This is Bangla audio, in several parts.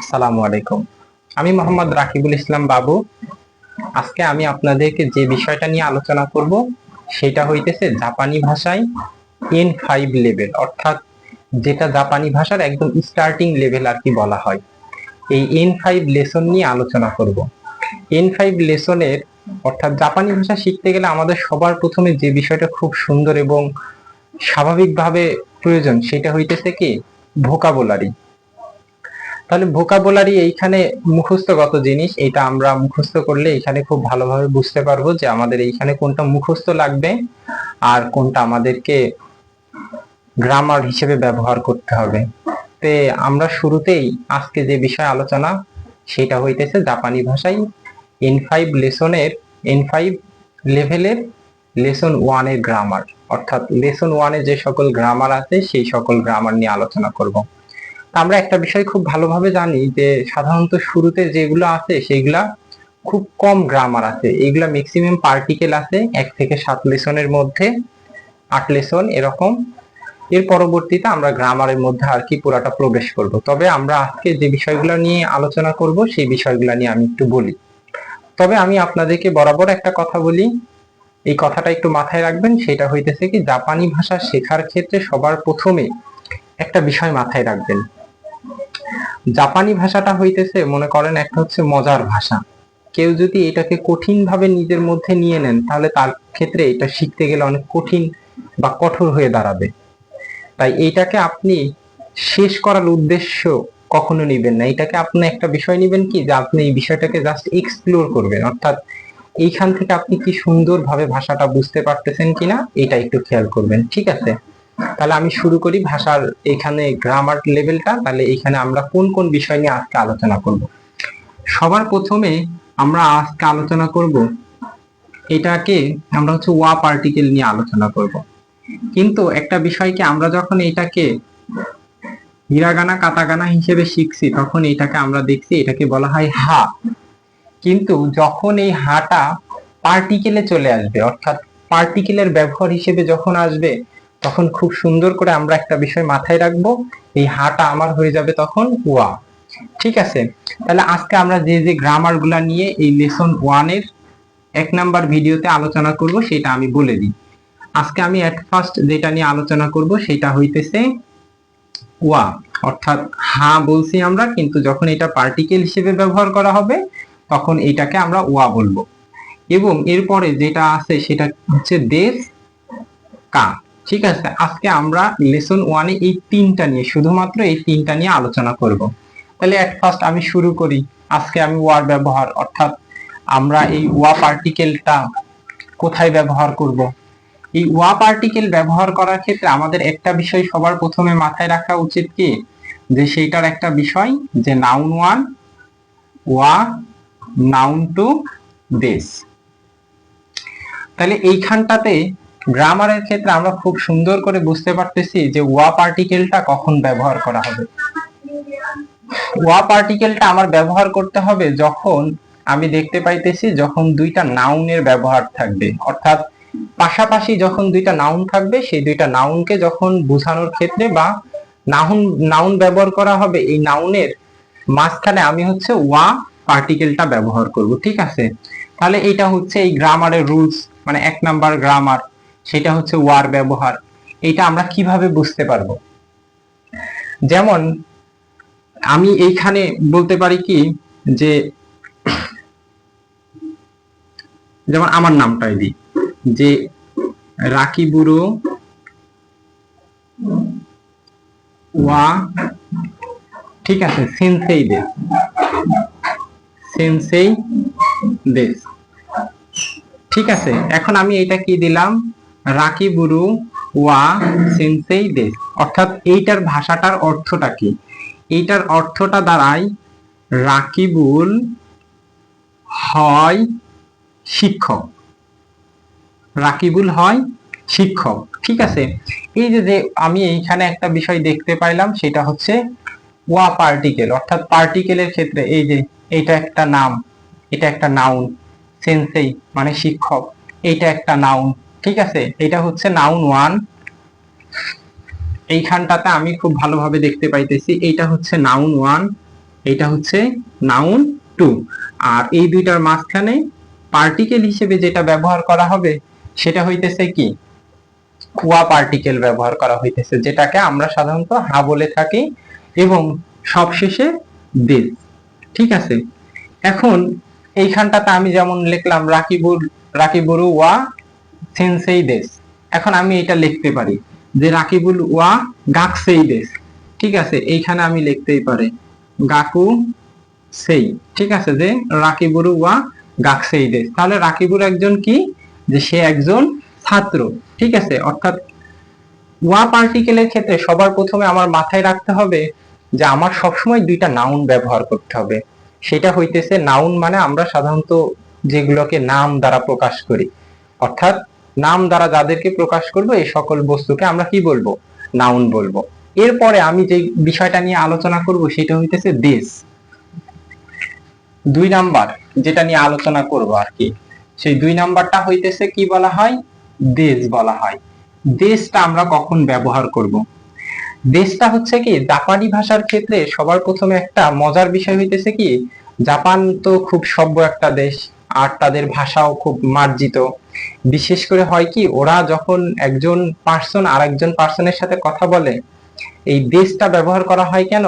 আসসালামু আলাইকুম। আমি মোহাম্মদ রাকিবুল ইসলাম বাবু। আজকে আমি আপনাদেরকে যে বিষয়টা নিয়ে আলোচনা করব, সেটা হইতেছে জাপানি ভাষায় এন ফাইভ লেভেল অর্থাৎ যেটা জাপানি ভাষার একদম স্টার্টিং লেভেল আর কি বলা হয়। এই এন ফাইভ লেসন নিয়ে আলোচনা করব। এন ফাইভ লেসনের অর্থাৎ জাপানি ভাষা শিখতে গেলে আমাদের সবার প্রথমে যে বিষয়টা খুব সুন্দর এবং স্বাভাবিকভাবে প্রয়োজন, সেটা হইতেছে কি? ভোকাবুলারি তাহলে ভোকাবুলারি এইখানে মুখস্থগত জিনিস এটা আমরা মুখস্থ করলে এখানে খুব ভালোভাবে বুঝতে পারব যে আমাদের এইখানে কোনটা মুখস্থ লাগবে আর কোনটা আমাদেরকে গ্রামার হিসেবে ব্যবহার করতে হবে। তে আমরা শুরুতেই আজকে যে বিষয় আলোচনা, সেটা হইতেছে জাপানি ভাষায় এন ফাইভ লেসনের এন ফাইভ লেভেলের লেসন ওয়ানের গ্রামার অর্থাৎ লেসন ওয়ানে যে সকল গ্রামার আছে, সেই সকল গ্রামার নিয়ে আলোচনা করব। আমরা একটা বিষয় খুব ভালোভাবে জানি যে সাধারণত শুরুতে যেগুলো আছে সেগুলা খুব কম গ্রামার আছে। এগুলা ম্যাক্সিমাম পার্টিকেল আছে এক থেকে সাত লেসনের মধ্যে, আট লেসন এরকম। এর পরবর্তীতে আমরা গ্রামারের মধ্যে আর কি পুরাটা প্রবেশ করব। তবে আমরা আজকে যে বিষয়গুলো নিয়ে আলোচনা করব সেই বিষয়গুলো নিয়ে আমি একটু বলি। তবে আমি আপনাদেরকে বরাবর একটা কথা বলি। এই কথাটা একটু মাথায় রাখবেন, সেটা হইতেছে কি, জাপানি ভাষা শেখার ক্ষেত্রে সবার প্রথমে একটা বিষয় মাথায় রাখবেন। জাপানি ভাষাটা হইতেছে, মনে করেন একটা হচ্ছে মজার ভাষা। কেউ যদি এটাকে কঠিন ভাবে নিজের মধ্যে নিয়ে নেন, তাহলে তার ক্ষেত্রে এটা শিখতে গেলে অনেক কঠিন বা কঠোর হয়ে দাঁড়াবে। তাই এইটাকে আপনি শেষ করার উদ্দেশ্য কখনো নিবেন না। এটাকে আপনি একটা বিষয় নিবেন কি, যে আপনি এই বিষয়টাকে জাস্ট এক্সপ্লোর করবেন। অর্থাৎ এইখান থেকে আপনি কি সুন্দরভাবে ভাষাটা বুঝতে পারতেছেন কিনা, এটা একটু খেয়াল করবেন। ঠিক আছে? তাহলে আমি শুরু করি ভাষার এখানে গ্রামার লেভেলটা তাহলে এখানে আমরা কোন কোন বিষয় নিয়ে আজকে আলোচনা করব। সবার প্রথমে আমরা আজকে আলোচনা করব, এটাকে আমরা হচ্ছে ওয়া পার্টিকেল নিয়ে আলোচনা করব। কিন্তু একটা বিষয়কে আমরা যখন এটাকে হিরাগানা কাতাগানা হিসেবে শিখছি, তখন এটাকে আমরা দেখছি, এটাকে বলা হয় হা। কিন্তু যখন এই হাটা পার্টিকেলে চলে আসবে, অর্থাৎ পার্টিকেলের ব্যবহার হিসেবে যখন আসবে তখন খুব সুন্দর করে আমরা একটা বিষয় মাথায় রাখব, এই হাটা আমার হয়ে যাবে তখন ওয়া। ঠিক আছে? তাহলে আজকে আমরা যে যে গ্রামারগুলা নিয়ে এই লেসন ওয়ানের এক নাম্বার ভিডিওতে আলোচনা করব, সেটা আমি বলে দিই। আজকে আমি এট ফার্স্ট যেটা নিয়ে আলোচনা করব, সেটা হইতেছে ওয়া। অর্থাৎ হা বলছি আমরা, কিন্তু যখন এটা পার্টিকেল হিসেবে ব্যবহার করা হবে, তখন এটাকে আমরা ওয়া বলব। এবং এরপরে যেটা আছে, সেটা হচ্ছে দেশ কা। ঠিক আছে? আজকে আমরা লেসন ওয়ানে এই তিনটা নিয়ে, শুধুমাত্র এই তিনটা নিয়ে আলোচনা করব। তাহলে এট ফার্স্ট আমি শুরু করি। আজকে আমি ওয়ার ব্যবহার, অর্থাৎ আমরা এই ওয়া পার্টিকেলটা কোথায় ব্যবহার করব? এই ওয়া পার্টিকেল ব্যবহার করার ক্ষেত্রে আমাদের একটা বিষয় সবার প্রথমে মাথায় রাখা উচিত কি? যে সেইটার একটা বিষয়, যে নাউন ওয়ান ওয়া নাউন টু দেশ তাহলে এইখানটাতে গ্রামারের ক্ষেত্রে আমরা খুব সুন্দর করে বুঝতে পারতেছি যে ওয়া পার্টিকেলটা কখন ব্যবহার করা হবে। ওয়া পার্টিকেলটা আমার ব্যবহার করতে হবে যখন আমি দেখতে পাইতেছি যখন দুইটা নাউনের ব্যবহার থাকবে। অর্থাৎ পাশাপাশি যখন দুইটা নাউন থাকবে, সেই দুইটা নাউনকে যখন বোঝানোর ক্ষেত্রে বা নাউন নাউন ব্যবহার করা হবে, এই নাউনের মাঝখানে আমি হচ্ছে ওয়া পার্টিকেলটা ব্যবহার করব, ঠিক আছে? তাহলে এটা হচ্ছে এই গ্রামারের রুলস মানে এক নাম্বার গ্রামার সেটা হচ্ছে ওয়ার ব্যবহার। এটা আমরা কীভাবে বুঝতে পারব? যেমন, আমি এইখানে বলতে পারি কি যে, যেমন আমার নামটাই দিই যে রাকি বুড়ো ওয়া, ঠিক আছে, সেন্সেই দে সেন্সেই দেশ। ঠিক আছে, এখন আমি এটা কি দিলাম? রাকি বুরু ওয়া সেন্সেই দেশ অর্থাৎ এইটার ভাষাটার অর্থটা কি? এইটার অর্থটা দাঁড়ায় রাকিবুল হয় শিক্ষক। রাকিবুল হয় শিক্ষক। ঠিক আছে? এই যে যে আমি এইখানে একটা বিষয় দেখতে পাইলাম, সেটা হচ্ছে ওয়া পার্টিকেল। অর্থাৎ পার্টিকেলের ক্ষেত্রে এই যে এটা একটা নাম, এটা একটা নাউন। সেন্সেই মানে শিক্ষক। এইটা একটা নাউন। ঠিক আছে? এটা হচ্ছে নাউন ওয়ান এইখানটাতে আমি খুব ভালোভাবে দেখতে পাইতেছি, এইটা হচ্ছে নাউন ওয়ান এটা হচ্ছে নাউন টু আর এই দুইটার মাঝখানে পার্টিকেল হিসেবে যেটা ব্যবহার করা হবে, সেটা হইতেছে কি? ওয়া পার্টিকেল ব্যবহার করা হইতেছে, যেটাকে আমরা সাধারণত হা বলে থাকি এবং সবশেষে দিস ঠিক আছে? এখন এইখানটাতে আমি যেমন লিখলাম রাকিবুর রাকিবুরু ওয়া সেনসেই দেশ। এখন আমি এটা লিখতে পারি যে রাকিবুল ওয়া গাকসেই দেশ। ঠিক আছে, এইখানে আমি লিখতেই পারি গাকু সেই। ঠিক আছে, যে রাকিবুরু ওয়া গাকসেই দেশ। তাহলে রাকিবুর একজন কি? যে সে একজন ছাত্র। ঠিক আছে, অর্থাৎ ওয়া পার্টিকেলের ক্ষেত্রে সবার প্রথমে আমার মাথায় রাখতে হবে যে আমার সবসময় দুইটা নাউন ব্যবহার করতে হবে। সেটা হইতেছে নাউন মানে আমরা সাধারণত যেগুলোকে নাম দ্বারা প্রকাশ করি। অর্থাৎ নাম দ্বারা যাদেরকে প্রকাশ করব, এই সকল বস্তুকে আমরা কি বলব? নাউন বলব। এরপরে আমি যে বিষয়টা নিয়ে আলোচনা করব, সেটা হইতেছে দেশ দুই নাম্বার যেটা নিয়ে আলোচনা করব আর কি, সেই দুই নাম্বারটা হইতেছে কি বলা হয়? দেশ বলা হয়। দেশটা আমরা কখন ব্যবহার করব? দেশটা হচ্ছে কি, জাপানি ভাষার ক্ষেত্রে সবার প্রথমে একটা মজার বিষয় হইতেছে কি, জাপান তো খুব সভ্য একটা দেশ, আর তাদের ভাষাও খুব মার্জিত। বিশেষ করে হয় কি, ওরা যখন একজন পার্সন আর একজন পার্সনের সাথে কথা বলে, এই দেশটা ব্যবহার করা হয় কেন?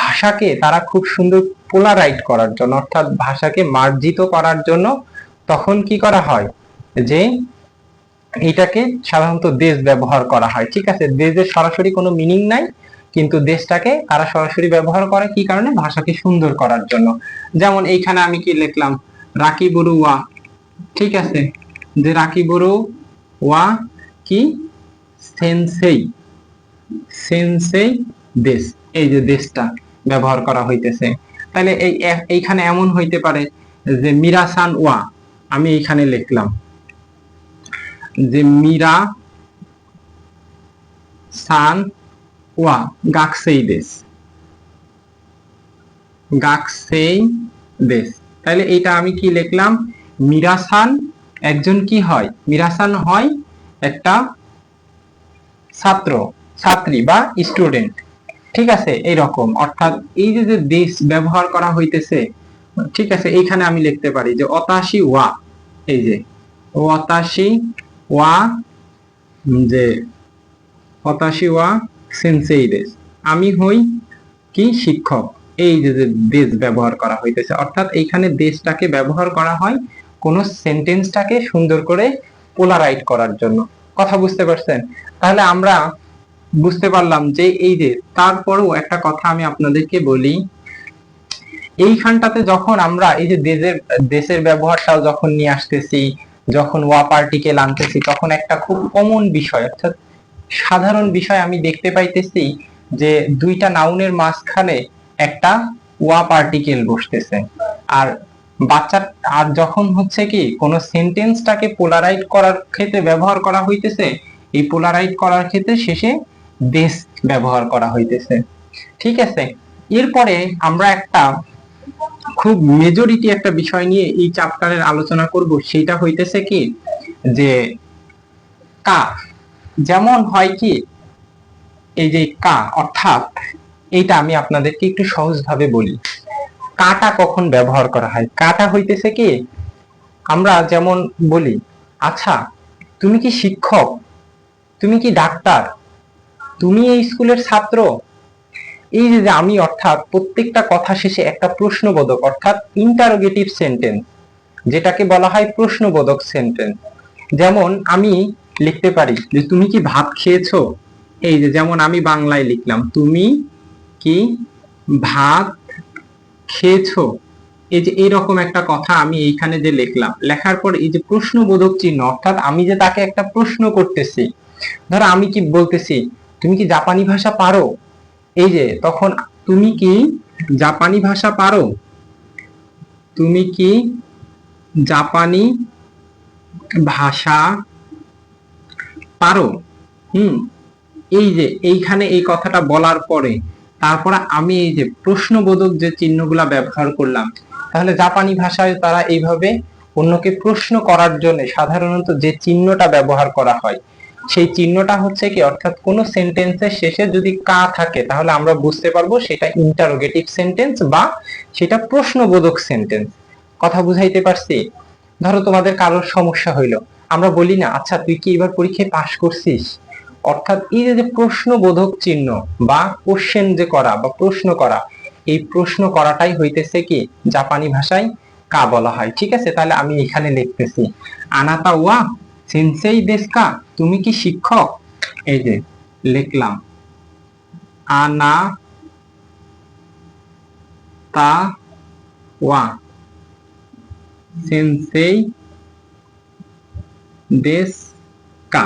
ভাষাকে তারা খুব সুন্দর পোলারাইট করার জন্য, অর্থাৎ ভাষাকে মার্জিত করার জন্য তখন কি করা হয়? যে এটাকে সাধারণত দেশ ব্যবহার করা হয়, ঠিক আছে? দেশের সরাসরি কোনো মিনিং নাই, কিন্তু দেশটাকে তারা সরাসরি ব্যবহার করে কি কারণে? ভাষাকে সুন্দর করার জন্য। যেমন এইখানে আমি কি লিখলাম রাকি বড়ুয়া ঠিক আছে। যে রাকি বড়ু ওয়া কি? সেনসেই। সেনসেই দেশ। এই যে দেশটা ব্যবহার করা হইতেছে। তাহলে এই এইখানে এমন হইতে পারে যে মিরাসান ওয়া, আমি এইখানে লিখলাম। যে মিরা সান ওয়া, গাকসেই দেশ। গাকসেই দেশ। তাহলে এটা আমি কি লিখলাম? মিরাসান, একজন কি হয়? মিরাসান হয় একটা ছাত্র, ছাত্রী বা স্টুডেন্ট ঠিক আছে, এইরকম। অর্থাৎ এই যে যে দেশ ব্যবহার করা হইতেছে, ঠিক আছে, এইখানে আমি লিখতে পারি যে অতাশি ওয়া, এই যে ওয়াতাশি ওয়া, যে হতাশি ওয়া সেন্সেই দেশ। আমি হই কি শিক্ষক? এই যে যে দেশ ব্যবহার করা হইতেছে। অর্থাৎ এইখানে দেশটাকে ব্যবহার করা হয় কোন সেন্টেন্সটাকে সুন্দর করে পোলারাইট করার জন্য। কথা বুঝতে পারছেন? তাহলে আমরা বুঝতে পারলাম যে এই যে তারপরেও একটা কথা আমি আপনাদেরকে বলি। এইখানটাতে যখন আমরা এই যে দেশের দেশের ব্যবহারটাও যখন নিয়ে আসতেছি, যখন ওয়া পার্টিকেল আনতেছি, তখন একটা খুব কমন বিষয়, অর্থাৎ সাধারণ বিষয় আমি দেখতে পাইতেছি যে দুইটা নাউনের মাঝখানে একটা ওয়া পার্টিকেল বসতেছে। আর বাচ্চা আর যখন হচ্ছে কি কোন সেন্টেন্সটাকে পোলারাইট করার ক্ষেত্রে ব্যবহার করা হইতেছে, এই পোলারাইট করার ক্ষেত্রে শেষে দেশ ব্যবহার করা হইতেছে। ঠিক আছে? এরপরে আমরা একটা খুব মেজরিটি একটা বিষয় নিয়ে এই চ্যাপ্টারের আলোচনা করব, সেটা হইতেছে কি যে কা। যেমন হয় কি, এই যে কা, অর্থাৎ এইটা আমি আপনাদেরকে একটু সহজভাবে বলি। কাটা কখন ব্যবহার করা হয়? কাটা হইতেছে কি, আমরা যেমন বলি আচ্ছা তুমি কি শিক্ষক? তুমি কি ডাক্তার? তুমি এই স্কুলের ছাত্র? এই যে আমি অর্থাৎ প্রত্যেকটা কথা শেষে একটা প্রশ্নবোধক, অর্থাৎ ইন্টারোগেটিভ সেন্টেন্স যেটাকে বলা হয় প্রশ্নবোধক সেন্টেন্স যেমন আমি লিখতে পারি যে, তুমি কি ভাত খেয়েছো? এই যে, যেমন আমি বাংলায় লিখলাম, তুমি কি ভাত খেয়েছো? এই যে এইরকম একটা কথা আমি এইখানে যে লিখলাম, লেখার পর এই যে প্রশ্নবোধক চিহ্ন, অর্থাৎ আমি যে তাকে একটা প্রশ্ন করতেছি, ধরো আমি কি বলতেছি, তুমি কি জাপানি ভাষা পারো? এই যে তখন তুমি কি জাপানি ভাষা পারো? তুমি কি জাপানি ভাষা পারো? হুম, এই যে এইখানে এই কথাটা বলার পরে তারপরে আমি এই যে প্রশ্নবোধক যে চিহ্নগুলা ব্যবহার করলাম, তাহলে জাপানি ভাষায় তারা এইভাবে অন্যকে প্রশ্ন করার জন্য সাধারণত যে চিহ্নটা ব্যবহার করা হয়, সেই চিহ্নটা হচ্ছে কি, অর্থাৎ কোন সেন্টেন্সের শেষে যদি কা থাকে, তাহলে আমরা বুঝতে পারব সেটা ইন্টারোগেটিভ সেন্টেন্স বা সেটা প্রশ্নবোধক সেন্টেন্স কথা বুঝাইতে পারছি? ধরো তোমাদের কারোর সমস্যা হইল। আমরা বলি না আচ্ছা তুই কি এবার পরীক্ষায় পাশ করছিস? অর্থাৎ এই যে প্রশ্নবোধক চিহ্ন বা কোশ্চেন যে করা বা প্রশ্ন করা, এই প্রশ্ন করাটাই হইতেছে কি? জাপানি ভাষায় কা বলা হয়। ঠিক আছে? তাহলে আমি এখানে লিখতেছি। আনাতা ওয়া সেন্সেই দেশকা তুমি কি শিক্ষক? এই যে লিখলাম। আনা তা ওয়া সেন্সেই দেশ কা?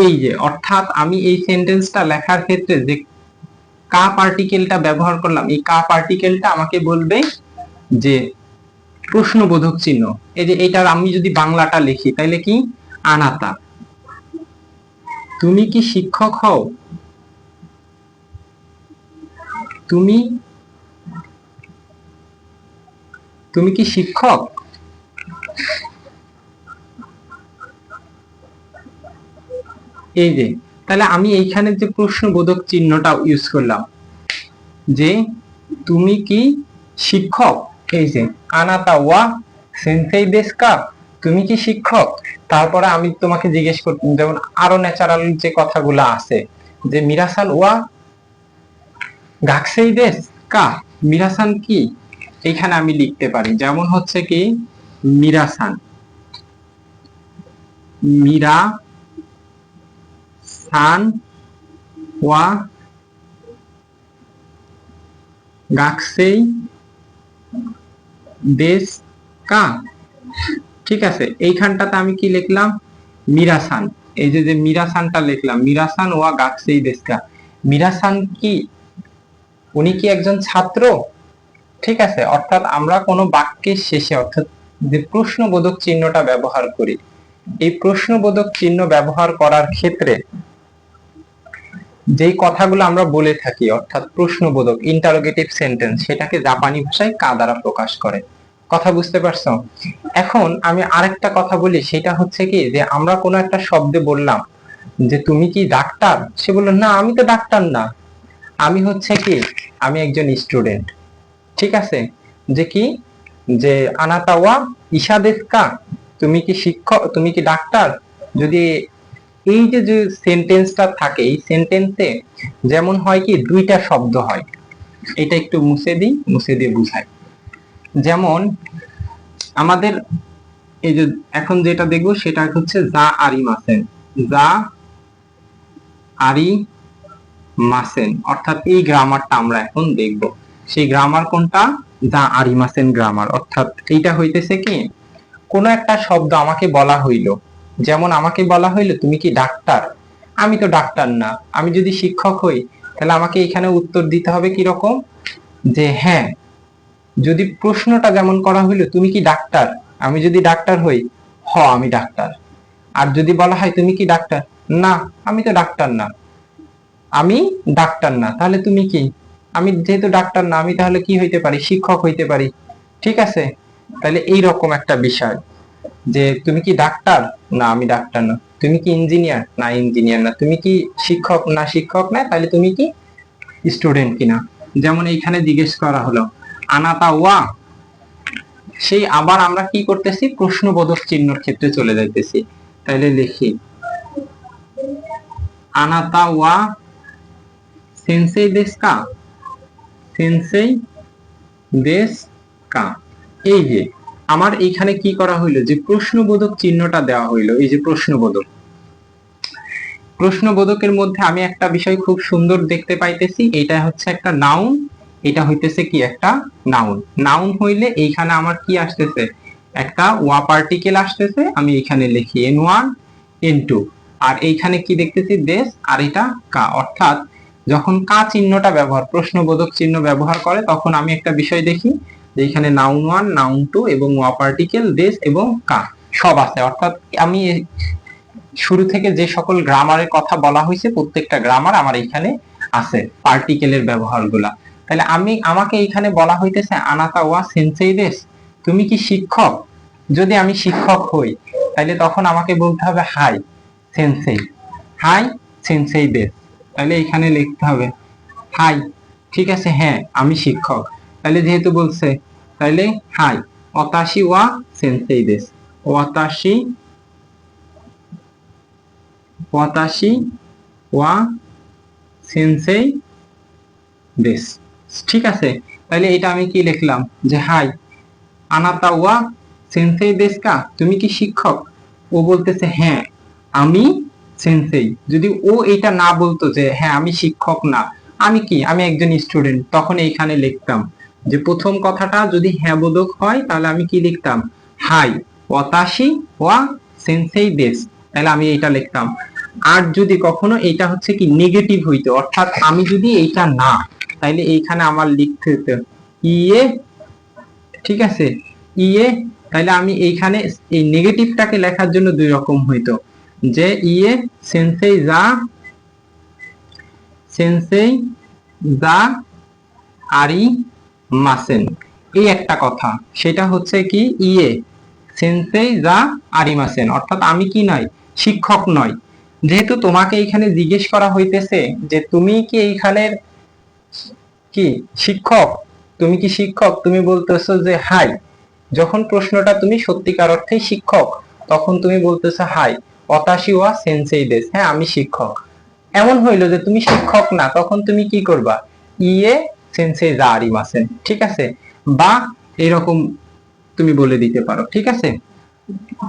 এই যে, অর্থাৎ আমি এই সেন্টেন্সটা লেখার ক্ষেত্রে যে কা পার্টিকেলটা ব্যবহার করলাম, এই কা পার্টিকেলটা আমাকে বলবে যে প্রশ্নবোধক চিহ্ন। এই যে, এটার আমি যদি বাংলাটা লিখি, তাইলে কি? আনাতা। তুমি কি শিক্ষক হও? তুমি তুমি কি শিক্ষক? এই যে, তাহলে আমি এইখানে যে প্রশ্নবোধক চিহ্নটা ইউজ করলাম, যে তুমি কি শিক্ষক? এই যে আনাতা ওয়া সেন্সেই দেশকা, তুমি কি শিক্ষক? তারপরে আমি তোমাকে জিজ্ঞেস করতাম যেমন আরও ন্যাচারাল যে কথাগুলো আছে, যে মিরাসান ওয়া গাকসেই দেশ কা মিরাসান কি? এখানে আমি লিখতে পারি, যেমন হচ্ছে কি, মিরাসান। মিরা সান ওয়া গাকসেই দেশ, কা। ঠিক আছে, এইখানটাতে আমি কি লিখলাম? মিরাসান এই যে যে মিরাসানটা লিখলাম। মিরাসান ওয়া গাকসেই দেশ, কা। মিরাসান কি? উনি কি একজন ছাত্র? ঠিক আছে, অর্থাৎ আমরা কোনো বাক্যের শেষে, অর্থাৎ যে প্রশ্নবোধক চিহ্নটা ব্যবহার করি, এই প্রশ্নবোধক চিহ্ন ব্যবহার করার ক্ষেত্রে যেই কথাগুলো আমরা বলে থাকি, অর্থাৎ প্রশ্নবোধক ইন্টারোগেটিভ সেন্টেন্স সেটাকে জাপানি ভাষায় কা দ্বারা প্রকাশ করে। কথা বুঝতে পারছ? এখন আমি আরেকটা কথা বলি, সেটা হচ্ছে কি যে আমরা কোনো একটা শব্দে বললাম যে, তুমি কি ডাক্তার? সে বলল, না, আমি তো ডাক্তার না। আমি হচ্ছে কি, আমি একজন স্টুডেন্ট ঠিক আছে? যে কি? যে, আনাতাওয়া ইশাদেশকা তুমি কি শিক্ষক, তুমি কি ডাক্তার? যদি এই যে যে সেন্টেন্সটা থাকে, এই সেন্টেন্সে যেমন হয় কি, দুইটা শব্দ হয়। এটা একটু মুছে দিই, মুছে দিয়ে বুঝাই। যেমন, আমাদের এই যে এখন যেটা দেখব, সেটা হচ্ছে যা আরি মাসেন। যা আরি মাসেন। অর্থাৎ এই গ্রামারটা আমরা এখন দেখব। সেই গ্রামার কোনটা? যা আরি মাসেন গ্রামার অর্থাৎ এইটা হইতেছে কি, কোন একটা শব্দ আমাকে বলা হইল। যেমন আমাকে বলা হইল, তুমি কি ডাক্তার? আমি তো ডাক্তার না। আমি যদি শিক্ষক হই, তাহলে আমাকে এখানে উত্তর দিতে হবে কি রকম যে হ্যাঁ যদি প্রশ্নটা যেমন করা হইল, তুমি কি ডাক্তার? আমি যদি ডাক্তার হই, হ, আমি ডাক্তার। আর যদি বলা হয়, তুমি কি ডাক্তার? না, আমি তো ডাক্তার না। আমি ডাক্তার না, তাহলে তুমি কি? আমি যেহেতু ডাক্তার না, আমি তাহলে কি হইতে পারি? শিক্ষক হইতে পারি। ঠিক আছে? তাহলে এই রকম একটা বিষয়। যে তুমি কি ডাক্তার? না, আমি ডাক্তার না। তুমি কি ইঞ্জিনিয়ার না ইঞ্জিনিয়ার না। তুমি কি শিক্ষক? না শিক্ষক না, তাহলে তুমি কি স্টুডেন্ট কিনা? যেমন এইখানে জিজ্ঞেস করা হলো, আনাতা ওয়া? সেই আবার আমরা কি করতেছি? প্রশ্নবোধক চিহ্নর ক্ষেত্রে চলে যাইতেছি। তাইলে লিখি, আনাতা ওয়া সেন্সেই দেশ কা? সেন্সেই দেশ কা। এই যে আমার এইখানে কি করা হইল? যে প্রশ্নবোধক চিহ্নটা দেওয়া হইল, এই যে প্রশ্নবোধক। প্রশ্নবোধকের মধ্যে আমি একটা বিষয় খুব সুন্দর দেখতে পাইতেছি, এটা হচ্ছে একটা নাউন এটা হইতেছে কি একটা নাউন নাউন হইলে এইখানে আমার কি আসতেছে? একটা ওয়া পার্টিকেল আসতেছে, আমি এখানে লিখি এন ওয়ান এন টু আর এইখানে কি দেখতেছি? দেশ আর এটা কা অর্থাৎ যখন কা চিহ্নটা ব্যবহার, প্রশ্নবোধক চিহ্ন ব্যবহার করে, তখন আমি একটা বিষয় দেখি যে এখানে নাউন ওয়ান নাউন টু এবং ওয়া পার্টিকেল দেশ এবং কা সব আছে। অর্থাৎ আমি শুরু থেকে যে সকল গ্রামারের কথা বলা হয়েছে, প্রত্যেকটা গ্রামার আমার এখানে আছে পার্টিকেলের ব্যবহারগুলা। তাহলে আমি, আমাকে এখানে বলা হইতেছে আনাতা ওয়া সেন্সেই দেশ তুমি কি শিক্ষক? যদি আমি শিক্ষক হই, তাহলে তখন আমাকে বলতে হবে হাই, সেন্সেই। হাই, সেন্সেই দেশ তাহলে এখানে লিখতে হবে, হাই, ঠিক আছে হ্যাঁ আমি শিক্ষক। তাহলে যেহেতু বলছে তাহলে হাই। অতাশি ওয়া সেন্সেই দেশ ওয়াতাশি ওয়াতাশি ওয়া সেন্সেই দেশ ঠিক আছে? তাহলে এটা আমি কি লিখলাম? যে হাই, আনাতা ওয়া সেন্সেই দেশকা তুমি কি শিক্ষক? ও বলতেছে হ্যাঁ আমি সেন্সেই। যদি ও এটা না বলতো যে হ্যাঁ আমি শিক্ষক না, আমি কি? আমি একজন স্টুডেন্ট। তখন এইখানে লিখতাম। যে প্রথম কথাটা যদি হ্যাঁ বোধক হয়, তাহলে আমি কি লিখতাম? হাই ওয়াতাশি ওয়া, সেন্সেই, দেশ। তাহলে আমি এটা লিখতাম। আর যদি কখনো এটা হচ্ছে কি নেগেটিভ হইতো, অর্থাৎ আমি যদি এইটা না, তাইলে এইখানে আমার লিখতে হতো ইয়ে ঠিক আছে ইয়ে তাহলে আমি এইখানে এই নেগেটিভটাকে লেখার জন্য দুই রকম হইতো। যে ইয়ে সেন্সেই, যা সেন্সেই, যা, আরি মাসেন। এই একটা কথা, সেটা হচ্ছে কি ইয়ে সেন্সেই যা আরিমাসেন অর্থাৎ আমি কি নয়, শিক্ষক নয়। যেহেতু তোমাকে এখানে জিজ্ঞেস করা হইতেছে যে তুমি কি এইখানের কি শিক্ষক? তুমি কি শিক্ষক? তুমি বলতেছো যে হাই। যখন প্রশ্নটা তুমি সত্যিকার অর্থেই শিক্ষক, তখন তুমি বলতেছো হাই, অতাশি ওয়া সেন্সেই দেশ। হ্যাঁ আমি শিক্ষক। এমন হইল যে তুমি শিক্ষক না, তখন তুমি কি করবা? ইয়ে সেন্সেই যা আরিমাসেন ঠিক আছে? বা এরকম তুমি বলে দিতে পারো, ঠিক আছে?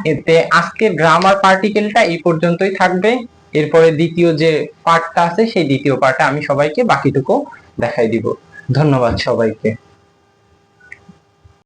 এতে আজকের গ্রামার পার্টিকেলটা এই পর্যন্তই থাকবে। এরপরে দ্বিতীয় যে পার্টটা আছে, সেই দ্বিতীয় পার্টটা আমি সবাইকে বাকিটুকু দেখাই দিব। ধন্যবাদ সবাইকে।